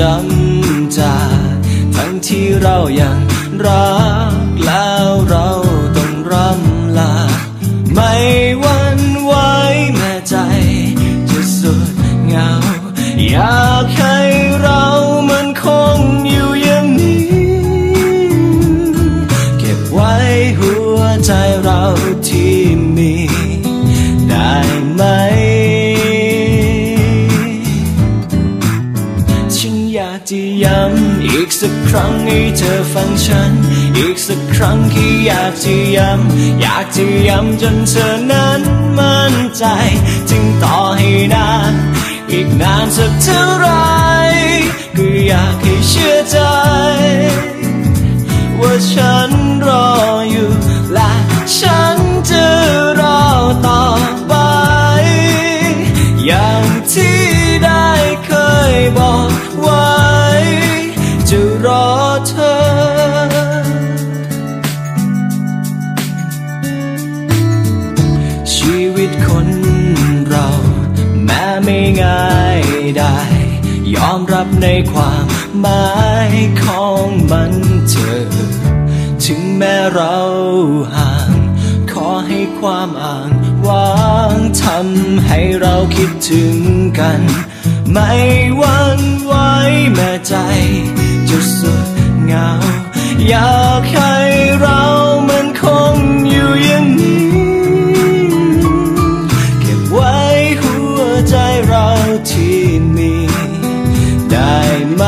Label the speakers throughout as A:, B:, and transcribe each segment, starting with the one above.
A: จำจากทั้งที่เรายังรักแล้วเราต้องร่ำลาไม่ สักครั้งให้เธอฟังฉัน อีกสักครั้งที่อยากจะย้ำอยากจะย้ำจนเธอนั้นมั่นใจจึงต่อให้นานอีกนานสักเท่าไหรก็อยากให้เชื่อใจ ว่าฉันรออยู่และฉัน คนเรา แม้ไม่ง่ายได้ ยอมรับในความหมายของมันเธอถึงแม้เราห่าง ขอให้ความอ่างวางทำให้เราคิดถึงกัน ไม่วันไหวแม้ใจจะสุดเหงาอยา ที่มีได้ไหม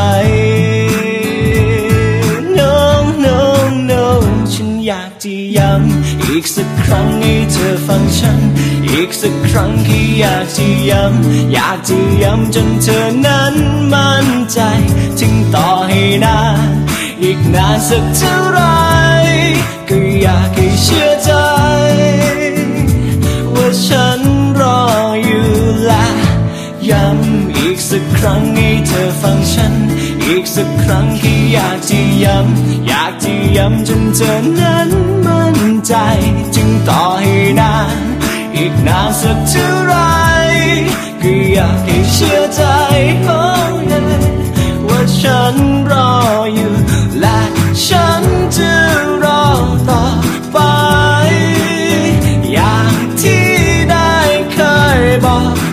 A: no no no ฉันอยากจะย้ำอีกสักครั้งให้เธอฟังฉัน อีกสักครั้งที่อยากจะย้ำอยากจะย้ำจนเธอนั้นมั่นใจ ถึงต่อให้นานอีกนานสักเท่าไหรก็อยากให้เชื่อใจ สักครั้งให้เธอฟังฉัน อีกสักครั้งที่อยากที่ย้ำอยากที่ย้ำจนเธอนั้นมั่นใจ จึงต่อให้นาน อีกนานสักเท่าไรก็อยากให้เชื่อใจของเธอว่าฉันรออยู่และฉันจะรอต่อไป อย่างที่ได้เคยบอก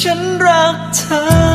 A: ฉันรักเธอ